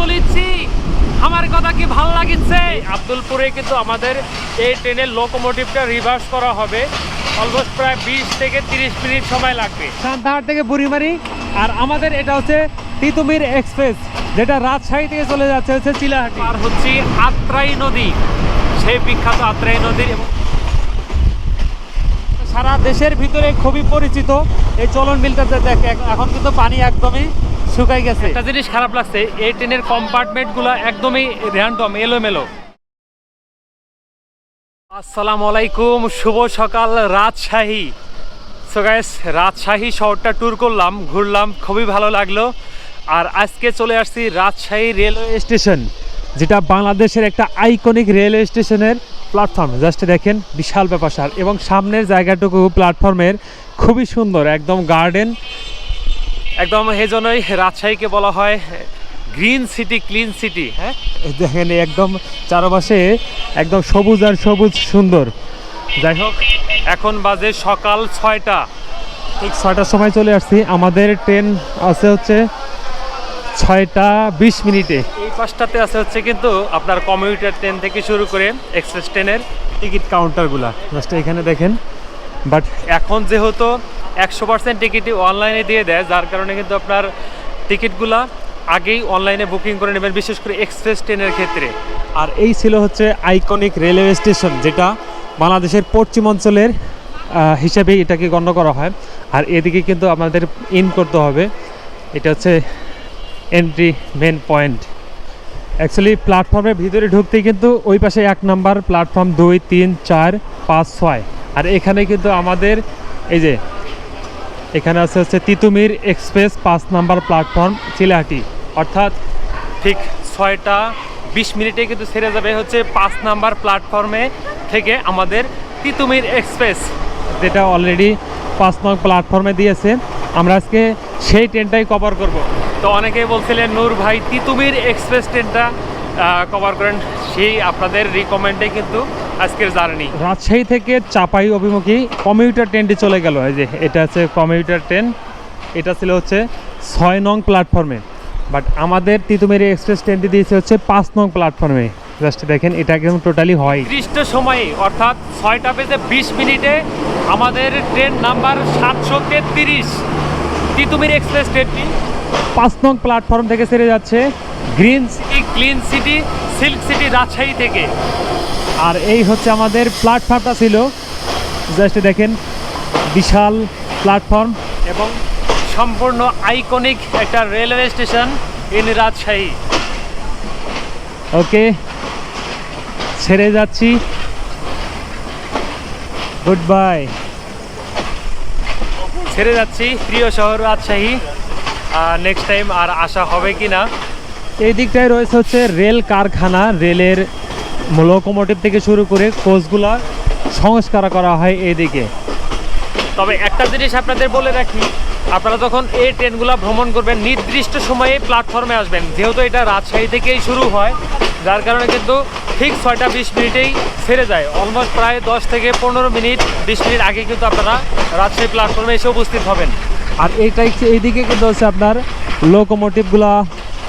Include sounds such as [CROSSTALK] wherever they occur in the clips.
বলেছি। আমার কথা কি ভালো লাগিচ্ছে আব্দুলপুরে কিন্তু আমাদের এই ট্রেনের লোকোমোটিভটা রিভার্স করা হবে। অলমোস্ট প্রায় বিশ থেকে তিরিশ মিনিট সময় লাগবে। সান্তাহাট থেকে বুড়িমারি আর আমাদের এটা হচ্ছে তিতুমির এক্সপ্রেস যেটা রাজশাহী থেকে চলে যাচ্ছে হচ্ছে চিলাহাটি। আর হচ্ছে আত্রাই নদী সেই বিখ্যাত আত্রাই নদীর এবং সারা দেশের ভিতরে খুবই পরিচিত। এই চলন বিলটাতে দেখ, এখন কিন্তু পানি একদমই শুকাই গেছে। একটা জিনিস খারাপ লাগছে, এই ট্রেনের কম্পার্টমেন্টগুলো একদমই র্যান্ডম এলোমেলো। আসসালামু আলাইকুম, শুভ সকাল, রাজশাহী। সো গাইস রাজশাহী শহরটা ট্যুর করলাম, ঘুরলাম, খুবই ভালো লাগল। আর আজকে চলে আসছি রাজশাহী রেলওয়ে স্টেশন। যেটা বাংলাদেশের একটা আইকনিক রেলওয়ে স্টেশনের প্ল্যাটফর্ম জাস্ট দেখেন বিশাল ব্যাপার এবং সামনের জায়গাটুকু প্ল্যাটফর্মের খুবই সুন্দর একদম গার্ডেন একদম জন্যই রাজশাহীকে বলা হয় গ্রিন সিটি ক্লিন সিটি হ্যাঁ? দেখেন একদম চারপাশে একদম সবুজ আর সবুজ সুন্দর। যাই হোক এখন বাজে সকাল ছয়টা। ঠিক ছয়টার সময় চলে আসছি। আমাদের ট্রেন আছে হচ্ছে ছয়টা বিশ মিনিটে। পাশটাতে আছে হচ্ছে কিন্তু আপনার কমিউটার ট্রেন থেকে শুরু করে এক্সপ্রেস ট্রেনের টিকিট কাউন্টারগুলা জাস্ট এখানে দেখেন। বাট এখন যেহেতু একশো পার্সেন্ট টিকিটই অনলাইনে দিয়ে দেয়, যার কারণে কিন্তু আপনার টিকিটগুলা আগেই অনলাইনে বুকিং করে নেবেন, বিশেষ করে এক্সপ্রেস ট্রেনের ক্ষেত্রে। আর এই ছিল হচ্ছে আইকনিক রেলওয়ে স্টেশন যেটা বাংলাদেশের পশ্চিমাঞ্চলের হিসেবে এটাকে গণ্য করা হয়। আর এদিকে কিন্তু আমাদের ইন করতে হবে। এটা হচ্ছে এন্ট্রি মেন পয়েন্ট অ্যাকচুয়ালি প্ল্যাটফর্মের ভিতরে ঢুকতেই কিন্তু ওই পাশে এক নাম্বার প্ল্যাটফর্ম দুই, তিন, চার, পাঁচ, ছয়। আর এখানে কিন্তু আমাদের এই যে, এখানে আছে হচ্ছে তিতুমির এক্সপ্রেস পাঁচ নাম্বার প্ল্যাটফর্ম চিলাহাটি। অর্থাৎ ঠিক ছয়টা বিশ মিনিটে কিন্তু ছেড়ে যাবে হচ্ছে পাঁচ নাম্বার প্ল্যাটফর্মে থেকে আমাদের তিতুমির এক্সপ্রেস। যেটা অলরেডি পাঁচ নং প্ল্যাটফর্মে দিয়েছে। আমরা আজকে সেই ট্রেনটাই কভার করব। তো অনেকেই বলছিলেন নূর ভাই তিতুমির এক্সপ্রেস ট্রেনটা কভার করেন। সেই আপনাদের রিকমেন্ডে কিন্তু আজকের জার্নি রাজশাহী থেকে চাপাই অভিমুখী কমিউটার ট্রেনটি চলে গেল। এই যে এটা হচ্ছে কমিউটার ট্রেন এটা ছিল হচ্ছে ছয় নং প্ল্যাটফর্মে বাট আমাদের তিতুমেরি এক্সপ্রেস ট্রেনটি দিয়েছে হচ্ছে পাঁচ নং প্ল্যাটফর্মে জাস্ট দেখেন এটা একদম টোটালি হয়। নির্দিষ্ট সময়ে অর্থাৎ ছয়টা বেজে বিশ মিনিটে আমাদের ট্রেন নাম্বার সাতশো তেত্রিশ তিতুমির এক্সপ্রেস ট্রেনটি পাঁচ নং প্ল্যাটফর্ম থেকে সেরে যাচ্ছে green city clean city silk city Rajshahi থেকে। আর এই হচ্ছে আমাদের প্ল্যাটফর্মটা ছিল। জাস্ট দেখেন, বিশাল প্ল্যাটফর্ম এবং সম্পূর্ণ আইকনিক একটা railway station in Rajshahi. Okay ছেড়ে যাচ্ছি। গুড বাই ছেড়ে যাচ্ছি প্রিয় শহর রাজশাহী। নেক্সট টাইম আর আসা হবে কি না এই দিকটায় রয়েছে হচ্ছে রেল কারখানা। রেলের লোকোমোটিভ থেকে শুরু করে কোচগুলা সংস্কার করা হয় এইদিকে। তবে একটা জিনিস আপনাদের বলে রাখি আপনারা যখন এই ট্রেনগুলো ভ্রমণ করবেন নির্দিষ্ট সময়ে প্ল্যাটফর্মে আসবেন। যেহেতু এটা রাজশাহী থেকেই শুরু হয় যার কারণে কিন্তু ঠিক ছয়টা বিশ মিনিটেই ছেড়ে যায়। অলমোস্ট প্রায় দশ থেকে পনেরো মিনিট বিশ মিনিট আগে কিন্তু আপনারা রাজশাহী প্ল্যাটফর্মে এসে উপস্থিত হবেন। আর এইটাই এইদিকে কিন্তু হচ্ছে আপনার লোকোমোটিভগুলা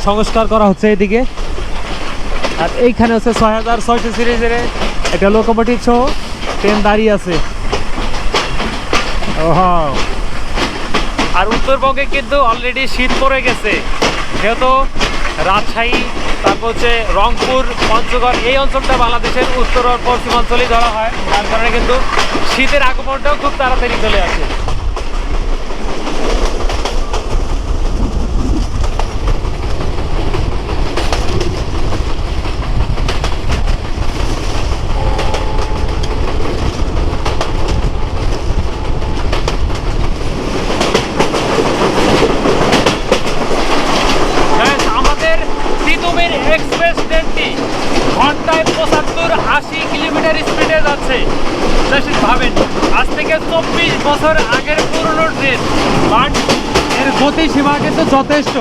সংস্কার করা হচ্ছে এইদিকে। আর এইখানে হচ্ছে ছয় হাজার ছয়শো সিরিজের একটা লোকোমোটিভ সহ ট্রেন দাঁড়িয়ে আছে। আর উত্তরবঙ্গে কিন্তু অলরেডি শীত পড়ে গেছে। যেহেতু রাজশাহী, তারপর হচ্ছে রংপুর, পঞ্চগড়, এই অঞ্চলটা বাংলাদেশের উত্তর পশ্চিমাঞ্চলেই ধরা হয়। যার কারণে কিন্তু শীতের আগমনটাও খুব তাড়াতাড়ি চলে আসে Guys, আমাদের তিতুমির এক্সপ্রেস ট্রেনটি ঘন্টায় পঁচাত্তর আশি কিলোমিটার স্পিডে যাচ্ছে Just ভাবেন আজ থেকে চব্বিশ বছর আগের পুরনো ট্রেন বাট এর গতি সীমা কিন্তু যথেষ্ট।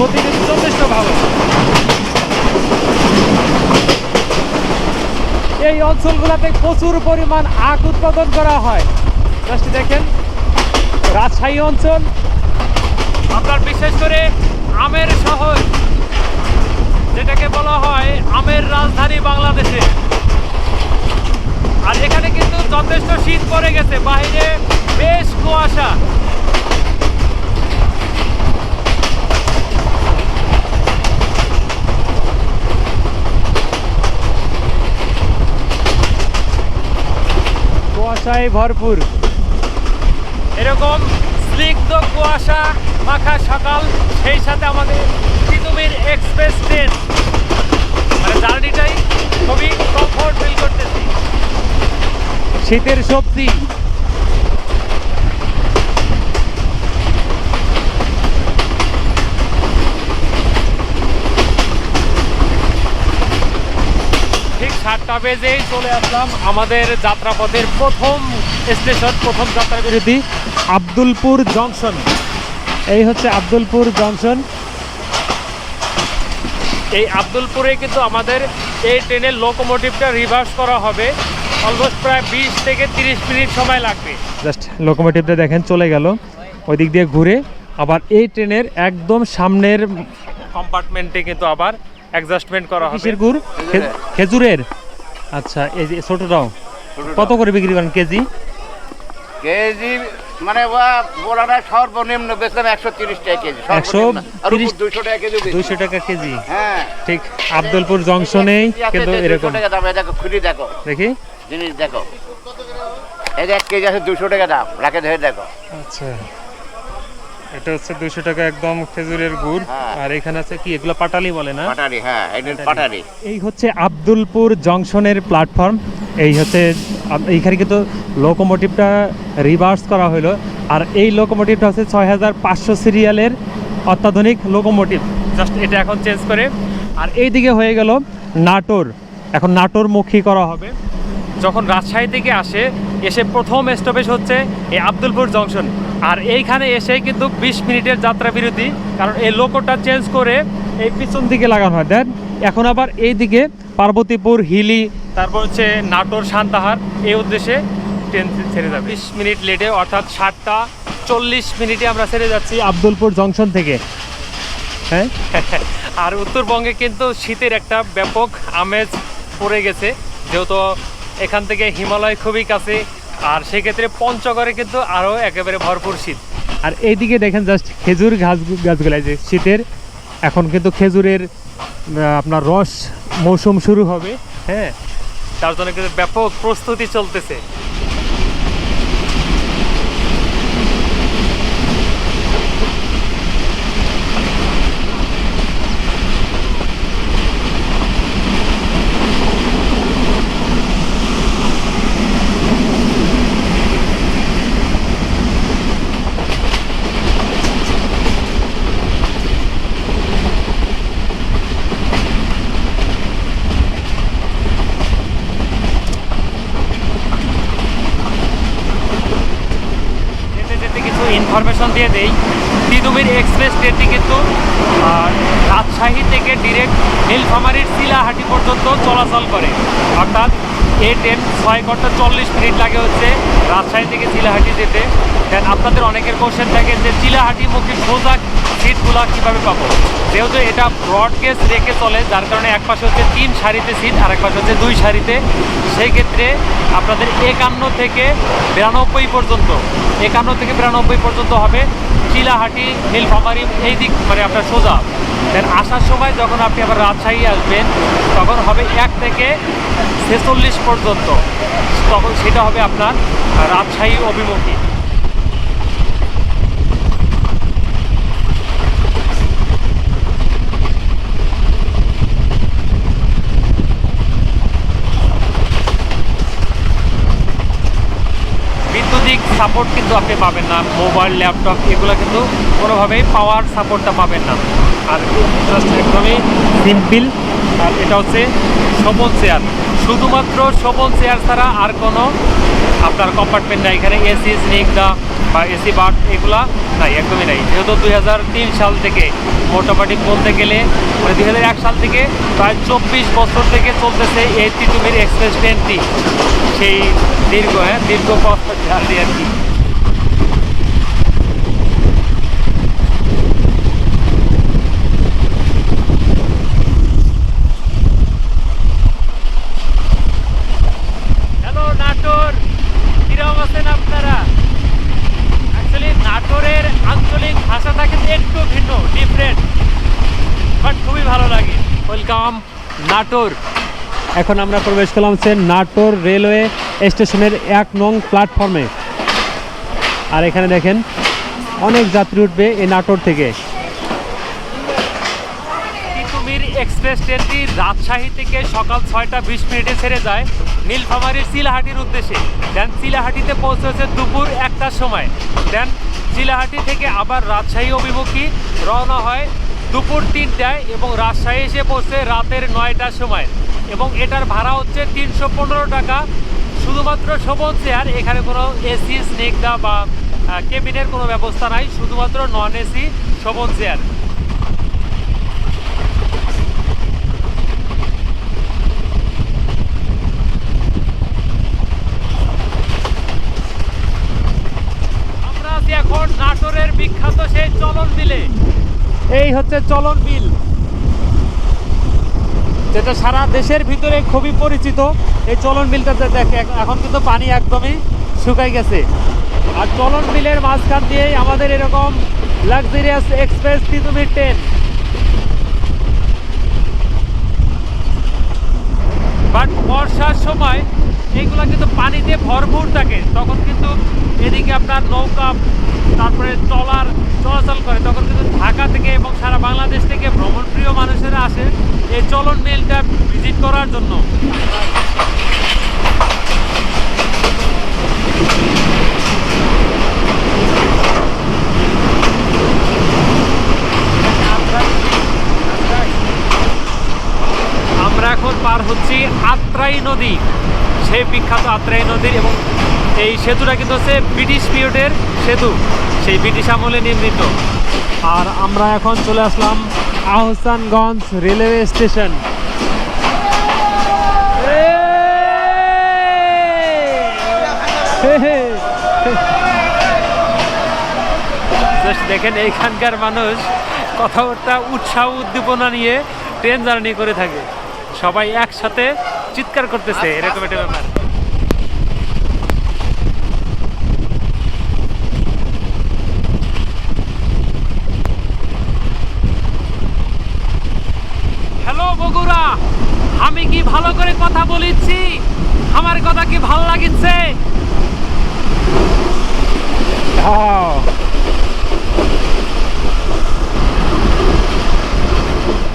গতি কিন্তু যথেষ্ট ভালো। এই অঞ্চলগুলোতে প্রচুর পরিমাণ আখ উৎপাদন করা হয়। দেখেন, রাজশাহী অঞ্চল, আপনার বিশেষ করে আমের শহর, যেটাকে বলা হয় আমের রাজধানী বাংলাদেশে। আর এখানে কিন্তু যথেষ্ট শীত পড়ে গেছে বাইরে বেশ কুয়াশা। কুয়াশায় ভরপুর। এরকম স্নিগ্ধ কুয়াশা মাখা সকাল সেই সাথে আমাদের তিতুমির এক্সপ্রেস ট্রেন। মানে জার্নিটাই খুবই কমফোর্ট ফিল করতেছি। শীতের সবজি। ঠিক সাতটা বেজেই চলে আসলাম আমাদের যাত্রাপথের প্রথম স্টেশন প্রথম যাত্রা বিরতি আব্দুলপুর জংশন। এই হচ্ছে আব্দুলপুর জংশন। এই আব্দুলপুরে কিন্তু আমাদের এই ট্রেনের লোকোমোটিভটা রিভার্স করা হবে। অলমোস্ট প্রায় বিশ থেকে তিরিশ মিনিট সময় লাগবে। জাস্ট লোকোমোটিভটা দেখেন চলে গেল। ওই দিক দিয়ে ঘুরে আবার এই ট্রেনের একদম সামনের কম্পার্টমেন্টে কিন্তু আবার অ্যাডজাস্টমেন্ট করা হবে। খেজুরের। আচ্ছা এই যে ছোটটাও। কত করে বিক্রি করেন কেজি? কেজি মানে বোলাটা সর্বনিম্ন বেচলাম একশো তিরিশ টাকা কেজি 130 দুশো টাকা কেজি। দুইশো টাকা কেজি? হ্যাঁ। ঠিক আব্দুলপুর জংশনেই কিন্তু যে 200 এরকম। টাকা দাম এই দেখো খুলি দেখো। দেখি। জিনিস দেখো। এই এক কেজি আছে দুশো টাকা দাম রাখে ধরে দেখো। আচ্ছা। এটা হচ্ছে দুশো টাকা একদম খেজুরের গুড়। হ্যাঁ। আর এখানে আছে কি? এগুলো পাটালি বলে না? পাটারি হ্যাঁ এটা পাটারি এই হচ্ছে আব্দুলপুর জংশনের প্ল্যাটফর্ম। এই হচ্ছে এইখানে কিন্তু লোকোমোটিভটা রিভার্স করা হলো আর এই লোকোমোটিভটা হচ্ছে ছয় হাজার পাঁচশো সিরিয়ালের অত্যাধুনিক লোকোমোটিভ জাস্ট এটা এখন চেঞ্জ করে। আর এই দিকে হয়ে গেল নাটোর। এখন নাটোর মুখী করা হবে। যখন রাজশাহী থেকে আসে এসে প্রথম স্টপেজ হচ্ছে এই আব্দুলপুর জংশন। আর এইখানে এসে কিন্তু বিশ মিনিটের যাত্রা বিরতি, কারণ এই লোকোটা চেঞ্জ করে এই পিছন দিকে লাগানো হয়। দেন এখন আবার এই দিকে পার্বতীপুর, হিলি, তারপর হচ্ছে নাটোর, সান্তাহার, এই উদ্দেশ্যে ট্রেন ছেড়ে যাবে। বিশ মিনিট লেটে অর্থাৎ সাতটা চল্লিশ মিনিটে আমরা ছেড়ে যাচ্ছি আব্দুলপুর জংশন থেকে। হ্যাঁ? [LAUGHS] আর উত্তরবঙ্গে কিন্তু শীতের একটা ব্যাপক আমেজ পড়ে গেছে, যেহেতু এখান থেকে হিমালয় খুবই কাছে আর সেক্ষেত্রে পঞ্চগড়ে কিন্তু আরও একেবারে ভরপুর শীত। আর এইদিকে দেখেন জাস্ট খেজুর ঘাস গাছগুলো যে শীতের এখন কিন্তু খেজুরের আপনার রস মৌসুম শুরু হবে হ্যাঁ। তার জন্য কিন্তু ব্যাপক প্রস্তুতি চলতেছে যেতে যেতে কিছু ইনফরমেশন দিয়ে দেই। তিতুমির এক্সপ্রেস ট্রেনটি কিন্তু রাজশাহী থেকে ডিরেক্ট নীলফামারির শিলাহাটি পর্যন্ত চলাচল করে। অর্থাৎ এই ট্রেন ছয় ঘণ্টা চল্লিশ মিনিট লাগে হচ্ছে রাজশাহী থেকে চিলাহাটি যেতে। দেন আপনাদের অনেকের কোশ্চেন থাকে যে চিলাহাটি মুখে সোজা সিটগুলো কীভাবে পাবো? যেহেতু এটা ব্রড গেজ রেখে চলে, যার কারণে এক পাশে হচ্ছে তিন সারিতে সিট, আর এক পাশে হচ্ছে দুই সারিতে। সেই ক্ষেত্রে আপনাদের একান্ন থেকে বিরানব্বই পর্যন্ত, একান্ন থেকে বিরানব্বই পর্যন্ত হবে চিলাহাটি নীলফামারি, এই দিক মানে আপনার সোজা। দেন আসার সময় যখন আপনি আবার রাজশাহী আসবেন, তখন হবে এক থেকে ছেচল্লিশ পর্যন্ত। তখন সেটা হবে আপনার রাজশাহী অভিমুখী। সাপোর্ট কিন্তু আপনি পাবেন না। মোবাইল ল্যাপটপ এগুলো কিন্তু কোনোভাবেই পাওয়ার সাপোর্টটা পাবেন না। আর জাস্ট একদমই সিম্পল আর এটা হচ্ছে সবল চেয়ার শুধুমাত্র সবল চেয়ার ছাড়া আর কোনো আপনার কম্পার্টমেন্ট নাই। এখানে এসি স্নিগ্ধা বা এসি বাট এগুলা নাই, একদমই নাই। যেহেতু দুই হাজার তিন সাল থেকে মোটামুটি বলতে গেলে মানে দুই হাজার এক সাল থেকে প্রায় চব্বিশ বছর থেকে চলতেছে এই টুমির এক্সপ্রেস ট্রেনটি সেই দীর্ঘ হ্যাঁ দীর্ঘ পথ আর কি। একটু ভিন্ন ডিফারেন্ট বাট খুবই ভালো লাগে। ওয়েলকাম নাটোর। এখন আমরা প্রবেশ করলাম হচ্ছে নাটোর রেলওয়ে স্টেশনের এক নং প্ল্যাটফর্মে। আর এখানে দেখেন অনেক যাত্রী উঠবে এই নাটোর থেকে। তিতুমির এক্সপ্রেস ট্রেনটি রাজশাহী থেকে সকাল ছয়টা বিশ মিনিটে ছেড়ে যায় নীলফামারীর চিলাহাটির উদ্দেশ্যে। দেন চিলাহাটিতে পৌঁছেছে দুপুর একটার সময়। দেন চিলাহাটি থেকে আবার রাজশাহী অভিমুখী। রওনা হয় দুপুর তিনটায় এবং রাজশাহী এসে পৌঁছে রাতের নয়টার সময়। এবং এটার ভাড়া হচ্ছে তিনশো পনেরো টাকা। শুধুমাত্র সবজ চেয়ার, এখানে কোনো এসি স্নেকদা বা কেবিনের কোনো ব্যবস্থা নাই। শুধুমাত্র নন এসি সবজ চেয়ার আমরা আছি এখন নাটোরের বিখ্যাত সেই চলন বিলে। এই হচ্ছে চলন বিল। যেটা সারা দেশের ভিতরে খুবই পরিচিত। এই চলন বিলটাতে দেখে এখন কিন্তু পানি একদমই শুকাই গেছে। আর চলন বিলের মাঝখান দিয়েই আমাদের এরকম luxurious express Titumir train but বর্ষার সময় এইগুলো কিন্তু পানিতে ভরপুর থাকে। তখন কিন্তু এদিকে আপনার নৌকা, তারপরে ট্রলার চলাচল করে। তখন কিন্তু ঢাকা থেকে এবং সারা বাংলাদেশ থেকে ভ্রমণপ্রিয় মানুষেরা আসে এই চলন মিলটা ভিজিট করার জন্য। আমরা এখন পার হচ্ছি আত্রাই নদী। সেই বিখ্যাত আত্রাই নদীর এবং এই সেতুটা কিন্তু হচ্ছে ব্রিটিশ পিরিয়ডের সেতু। সেই ব্রিটিশ আমলে নির্মিত। আর আমরা এখন চলে আসলাম আহসানগঞ্জ রেলওয়ে স্টেশন। দেখেন এইখানকার মানুষ কথাবার্তা উৎসাহ উদ্দীপনা নিয়ে ট্রেন জার্নি করে থাকে। সবাই একসাথে চিৎকার করতেছে এরকম একটা ব্যাপার হ্যালো বগুড়া। আমি কি ভালো করে কথা বলিচ্ছি? আমার কথা কি ভালো লাগিচ্ছে?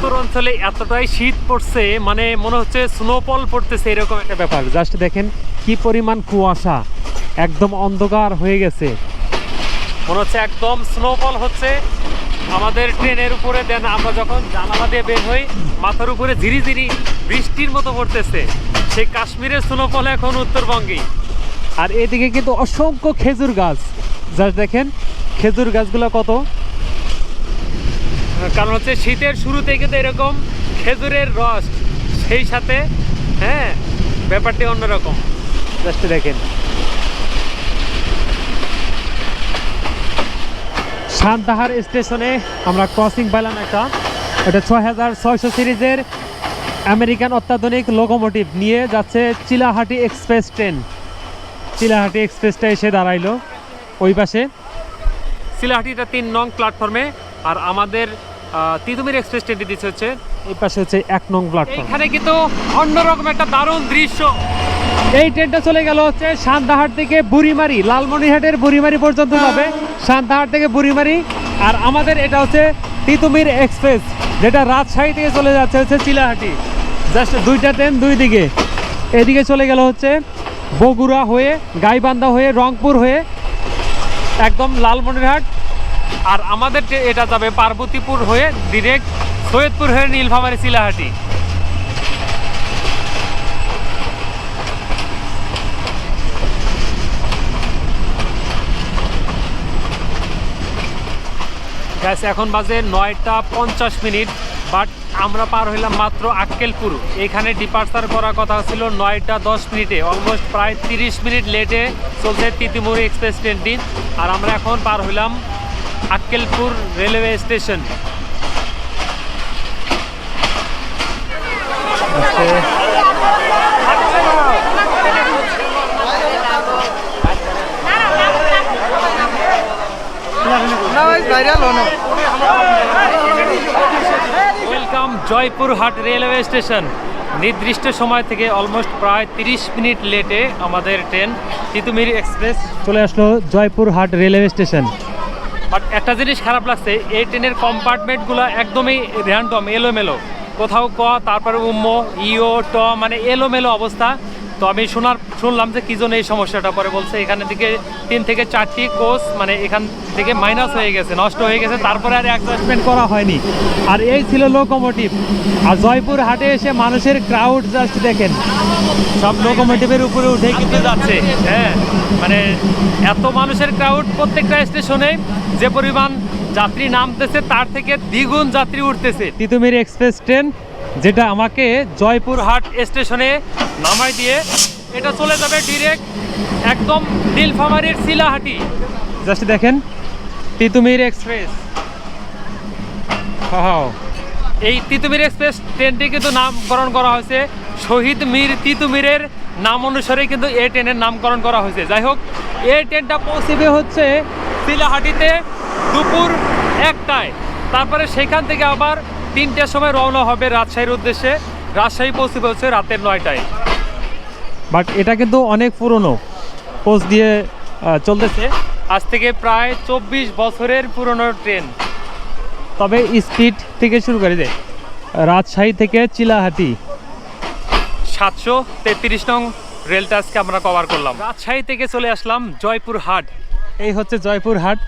উত্তর অঞ্চলে এতটাই শীত পড়ছে মানে মনে হচ্ছে স্নোফল পড়তেছে এরকম একটা ব্যাপার। জাস্ট দেখেন কি পরিমাণ কুয়াশা, একদম অন্ধকার হয়ে গেছে। মনে হচ্ছে একদম স্নোফল হচ্ছে। আমাদের ট্রেনের উপরে দেন আমরা যখন জানালা দিয়ে বের হই, মাথার উপরে ঝিরি ঝিরি বৃষ্টির মতো পড়তেছে। সেই কাশ্মীরের স্নোফল এখন উত্তরবঙ্গেই। আর এদিকে কিন্তু অসংখ্য খেজুর গাছ। জাস্ট দেখেন, খেজুর গাছগুলো কত? কারণ হচ্ছে শীতের শুরুতে কিন্তু এরকম খেজুরের রস সেই সাথে হ্যাঁ ব্যাপারটি অন্যরকম। জাস্ট দেখেন। শান্তাহার স্টেশনে আমরা ক্রসিং পাইলাম একটা। এটা ছয় হাজার ছয়শো সিরিজের আমেরিকান অত্যাধুনিক লোকোমোটিভ নিয়ে যাচ্ছে চিলাহাটি এক্সপ্রেস ট্রেন। চিলাহাটি এক্সপ্রেসটা এসে দাঁড়াইলো। ওই পাশে। চিলাহাটিটা তিন নং প্ল্যাটফর্মে আর আমাদের তিতুমির এক্সপ্রেস ট্রেনটি দিচ্ছে হচ্ছে এই পাশে হচ্ছে এক নং প্ল্যাটফর্ম এখানে কিন্তু অন্যরকম একটা দারুণ দৃশ্য। এই ট্রেনটা চলে গেল হচ্ছে সান্তাহাট থেকে বুড়িমারি, লালমনিরহাটের বুড়িমারি পর্যন্ত যাবে সান্তাহাট থেকে বুড়িমারি। আর আমাদের এটা হচ্ছে তিতুমির এক্সপ্রেস, যেটা রাজশাহী থেকে চলে যাচ্ছে হচ্ছে চিলাহাটি। জাস্ট দুইটা ট্রেন দুই দিকে। এদিকে চলে গেল হচ্ছে বগুড়া হয়ে, গাইবান্ধা হয়ে, রংপুর হয়ে, একদম লালমনিরহাট। আর আমাদের এটা যাবে পার্বতীপুর হয়ে ডিরেক্ট সৈয়দপুর হয়ে নীলফামারী শিলাহাটি। গ্যাস এখন বাজে নয়টা পঞ্চাশ মিনিট বাট আমরা পার হইলাম মাত্র আক্কেলপুর। এখানে ডিপার্চার করার কথা ছিল নয়টা দশ মিনিটে অলমোস্ট প্রায় তিরিশ মিনিট লেটে চলছে তিতিমুড়ি এক্সপ্রেস ট্রেনটি আর আমরা এখন পার হইলাম Akkelpur railway station welcome Joypurhat railway station নির্দিষ্ট সময় থেকে অলমোস্ট প্রায় তিরিশ মিনিট লেটে আমাদের ট্রেন তিতুমির এক্সপ্রেস চলে আসলো জয়পুরহাট রেলওয়ে স্টেশন বাট একটা জিনিস খারাপ লাগছে, এই ট্রেনের কম্পার্টমেন্টগুলো একদমই র্যান্ডম এলোমেলো। কোথাও ক তারপরে উম্ম, ইও, ট মানে এলোমেলো অবস্থা। তো আমি শোনার শুনলাম যে কি জন্য এই সমস্যাটা পরে বলছে, এখানে থেকে তিন থেকে চারটি কোচ মানে এখান থেকে মাইনাস হয়ে গেছে, নষ্ট হয়ে গেছে, তারপরে আর অ্যাডজাস্টমেন্ট করা হয়নি। আর এই ছিল লোকোমোটিভ আর জয়পুর হাটে এসে মানুষের ক্রাউড জাস্ট দেখেন। সব লোকোমোটিভের উপরে উঠে কিন্তু যাচ্ছে হ্যাঁ। মানে এত মানুষের ক্রাউড প্রত্যেকটা স্টেশনে যে পরিমাণ যাত্রী নামতেছে, তার থেকে দ্বিগুণ যাত্রী উঠতেছে। তিতুমির এক্সপ্রেস ট্রেন যেটা আমাকে জয়পুরহাট স্টেশনে নামাই দিয়ে এটা চলে যাবে ডিরেক্ট একদম নীলফামারীর শিলাহাটি। জাস্ট দেখেন, তিতুমির এক্সপ্রেস। Wow. এই তিতুমির এক্সপ্রেস ট্রেনটি কিন্তু নামকরণ করা হয়েছে। শহীদ মীর তিতুমিরের নাম অনুসারে কিন্তু এই ট্রেনের নামকরণ করা হয়েছে। যাই হোক, এই ট্রেনটা পৌঁছবে হচ্ছে শিলাহাটিতে দুপুর একটায়। তারপরে সেখান থেকে আবার তিনটের সময় রওনা হবে রাজশাহীর উদ্দেশ্যে। রাজশাহী পৌঁছবে হচ্ছে রাতের নয়টায়। বাট এটা কিন্তু অনেক পুরনো পোস্ট দিয়ে চলতেছে। আজ থেকে প্রায় চব্বিশ বছরের পুরনো ট্রেন। তবে স্পিড থেকে শুরু করে যে রাজশাহী থেকে চিলাহাটি। সাতশো তেত্রিশ নং রেলটা আজকে আমরা কভার করলাম। রাজশাহী থেকে চলে আসলাম জয়পুর হাট এই হচ্ছে জয়পুর হাট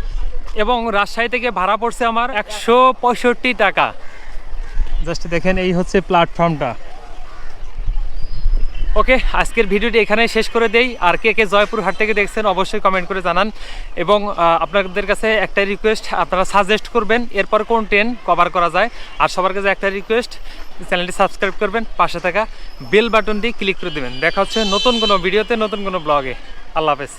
এবং রাজশাহী থেকে ভাড়া পড়ছে আমার একশো পঁয়ষট্টি টাকা। জাস্ট দেখেন, এই হচ্ছে প্ল্যাটফর্মটা। ওকে, আজকের ভিডিওটি এখানে শেষ করে দেই। আর কে কে জয়পুর হাট থেকে দেখছেন, অবশ্যই কমেন্ট করে জানান। এবং আপনাদের কাছে একটা রিকোয়েস্ট আপনারা সাজেস্ট করবেন, এরপর কোন ট্রেন কভার করা যায়। আর সবার কাছে একটা রিকোয়েস্ট চ্যানেলটি সাবস্ক্রাইব করবেন, পাশে থাকা বেল বাটনটি ক্লিক করে দেবেন। দেখা হচ্ছে নতুন কোনো ভিডিওতে, নতুন কোনো ব্লগে আল্লাহ হাফেজ।